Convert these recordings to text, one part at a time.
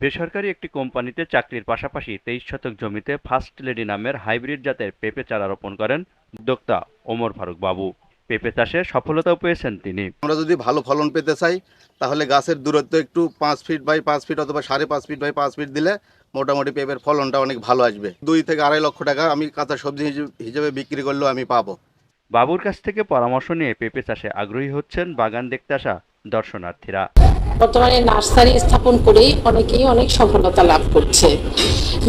বেসরকারি একটি কোম্পানিতে চাকরির পাশাপাশি তেইশ শতক জমিতে ফার্স্ট লেডি নামের হাইব্রিড জাতের পেঁপে চারা রোপণ করেন উদ্যোক্তা ওমর ফারুক বাবু। পেঁপে চাষে সফলতাও পেয়েছেন তিনি। আমরা যদি ভালো ফলন পেতে চাই তাহলে গাছের দূরত্ব একটু পাঁচ ফিট বাই পাঁচ ফিট অথবা সাড়ে পাঁচ ফিট বাই পাঁচ ফিট দিলে মোটামুটি পেঁপের ফলনটা অনেক ভালো আসবে। দুই থেকে আড়াই লক্ষ টাকা আমি কাঁচা সবজি হিসেবে- হিসেবে বিক্রি করলেও আমি পাবো। বাবুর কাছ থেকে পরামর্শ নিয়ে পেঁপে চাষে আগ্রহী হচ্ছেন বাগান দেখতে আসা দর্শনার্থীরা। বর্তমানে নার্সারি স্থাপন করেই অনেকেই অনেক সফলতা লাভ করছে।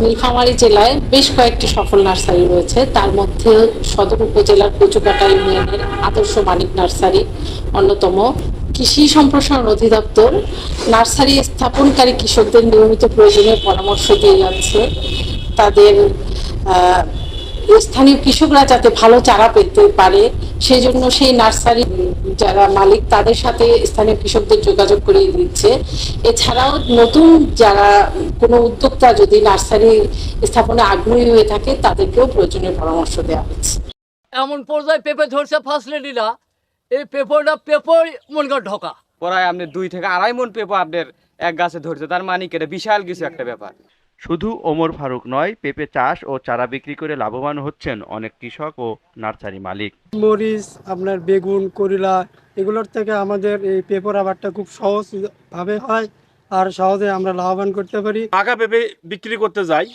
নীলফামারী জেলায় বেশ কয়েকটি সফল নার্সারি রয়েছে। তার মধ্যে সদর উপজেলার কচুকাটা ইউনিয়নের আদর্শ মানিক নার্সারি, অন্যতম কৃষি সম্প্রসারণ অধিদপ্তর। নার্সারি স্থাপনকারী কৃষকদের নিয়মিত প্রয়োজনীয় পরামর্শ দিয়ে যাচ্ছে। তাদের স্থানীয় কৃষকরা যাতে ভালো চারা পেতে পারে সেই জন্য সেই নার্সারি যারা মালিক তাদের সাথে স্থানীয় কৃষকদের যোগাযোগ করিয়ে দিচ্ছে। এছাড়াও নতুন যারা কোনো উদ্যোক্তা যদি নার্সারি স্থাপনে আগ্রহী হয়ে থাকে তাদেরকেও প্রয়োজনীয় পরামর্শ দেওয়া হচ্ছে। এমন পর্যায়ে পেঁপে ধরছে ফার্স্ট লেডিরা। এই পেঁপেটা পেঁপই মন করে ঢোকা। প্রায় আপনি দুই থেকে আড়াই মন পেঁপো আপনার এক গাছে ধরছে। তার মানে কি? এটা বিশাল কিছু একটা ব্যাপার। শুধু ওমর ফারুক নয় পেঁপে চাষ ও চারা বিক্রি করে লাভবান হচ্ছেন অনেক কৃষক ও নার্সারি মালিক। মরিচ আপনার বেগুন করলা এগুলোর থেকে আমাদের এই পেপার আবারটা খুব সহজভাবে হয় আর সহজে আমরা লাভবান করতে পারি। পাকা পেঁপে বিক্রি করতে যাই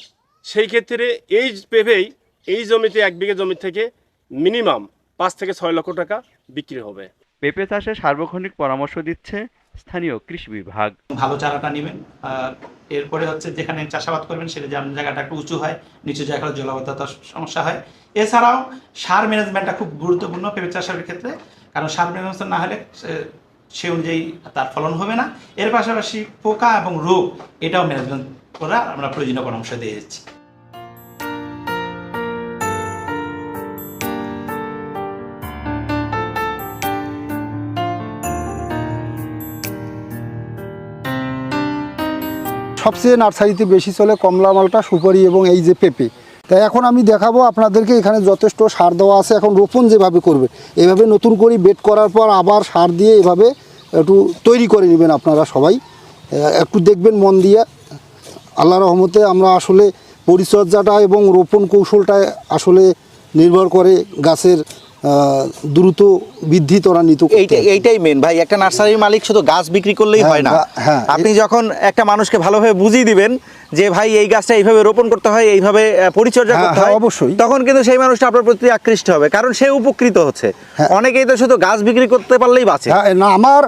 সেই ক্ষেত্রে এই পেঁপেই এই জমিতে এক বিঘে জমি থেকে মিনিমাম পাঁচ থেকে ছয় লক্ষ টাকা বিক্রি হবে। পেঁপে চাষে সার্বক্ষণিক পরামর্শ দিচ্ছে স্থানীয় কৃষি বিভাগ। ভালো চারাটা নেবেন এরপরে হচ্ছে যেখানে চাষাবাদ করবেন সেটা যেমন জায়গাটা একটু উঁচু হয়, নিচু জায়গায় জলাবদ্ধতার সমস্যা হয়। এছাড়াও সার ম্যানেজমেন্টটা খুব গুরুত্বপূর্ণ পেঁপে চাষের ক্ষেত্রে, কারণ সার ম্যানেজমেন্ট না হলে সে অনুযায়ী তার ফলন হবে না। এর পাশাপাশি পোকা এবং রোগ, এটাও ম্যানেজমেন্ট করা আমরা প্রয়োজনীয় পরামর্শ দিয়ে যাচ্ছি। সবচেয়ে নার্সারিতে বেশি চলে কমলা মালটা, সুপারি এবং এই যে পেঁপে। তাই এখন আমি দেখাবো আপনাদেরকে, এখানে যথেষ্ট সার দেওয়া আছে। এখন রোপণ যেভাবে করবে, এভাবে নতুন করে বেড করার পর আবার সার দিয়ে এভাবে একটু তৈরি করে নেবেন আপনারা সবাই। একটু দেখবেন মন দিয়ে। আল্লাহ রহমতে আমরা আসলে পরিচর্যাটা এবং রোপণ কৌশলটা আসলে নির্ভর করে গাছের দ্রুত বৃদ্ধি ত্বরান্বিত এইটাই মেন ভাই একটা নার্সারির মালিক শুধু গাছ বিক্রি করলেই হ্যাঁ, হয় না হ্যাঁ। আপনি যখন একটা মানুষকে ভালোভাবে বুঝিয়ে দিবেন যে ভাই এই গাছটা এইভাবে রোপণ করতে হয় এইভাবে পরিচর্যা হ্যাঁ, করতে হ্যাঁ, অবশ্যই। তখন কিন্তু সেই মানুষটা আপনার প্রতি আকৃষ্ট হবে কারণ সে উপকৃত হচ্ছে। অনেকেই তো শুধু গাছ বিক্রি করতে পারলেই বাঁচে না আমার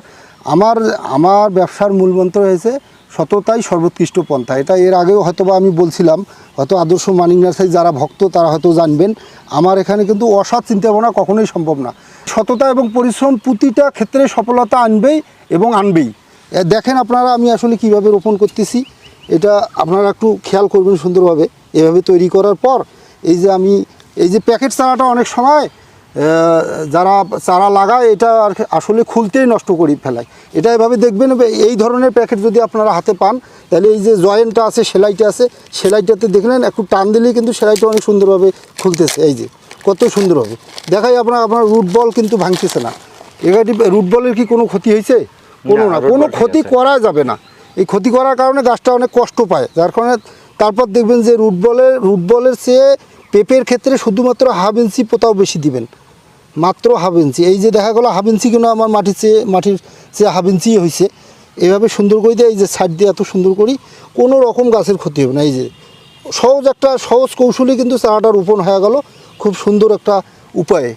আমার আমার ব্যবসার মূল মন্ত্র হয়েছে সততাই সর্বোৎকৃষ্ট পন্থা। এটা এর আগেও হয়তো বা আমি বলছিলাম, হয়তো আদর্শ মানিক নার্সারি যারা ভক্ত, তারা হয়তো জানবেন, আমার এখানে কিন্তু অসৎ চিন্তা ভাবনা কখনোই সম্ভব না। সততা এবং পরিশ্রম প্রতিটা ক্ষেত্রে সফলতা আনবেই এবং আনবেই। দেখেন আপনারা আমি আসলে কীভাবে রোপণ করতেছি, এটা আপনারা একটু খেয়াল করবেন সুন্দরভাবে। এভাবে তৈরি করার পর, এই যে আমি, এই যে প্যাকেট চারাটা অনেক সময় যারা চারা লাগায় এটা আর আসলে খুলতেই নষ্ট করি ফেলায়। এটা এভাবে দেখবেন এই ধরনের প্যাকেট যদি আপনারা হাতে পান তাহলে এই যে জয়েন্টটা আছে সেলাইটা আছে সেলাইটাতে দেখলেন একটু টান দিলেই কিন্তু সেলাইটা অনেক সুন্দরভাবে খুলতেছে। এই যে কত সুন্দরভাবে দেখাই আপনার আপনার রুট বল কিন্তু ভাঙতেছে না। এগাটি রুট বলের কি কোনো ক্ষতি হয়েছে? কোনো না কোনো ক্ষতি করা যাবে না। এই ক্ষতি করার কারণে গাছটা অনেক কষ্ট পায়। যার কারণে তারপর দেখবেন যে রুট বলের রুট বলের চেয়ে পেঁপের ক্ষেত্রে শুধুমাত্র হাফ ইঞ্চি পোতাও বেশি দিবেন। মাত্র হাফ ইঞ্চি। এই যে দেখা গেলো হাফ ইঞ্চি কিন্তু আমার মাটির চেয়ে মাটির চেয়ে হাফ ইঞ্চি হয়েছে এভাবে সুন্দর করে দিয়ে এই যে সাইড দিয়ে এত সুন্দর করি, কোনো রকম গাছের ক্ষতি হবে না। এই যে সহজ একটা সহজ কৌশলে কিন্তু চারাটা রোপণ হয়ে গেল। খুব সুন্দর একটা উপায়ে।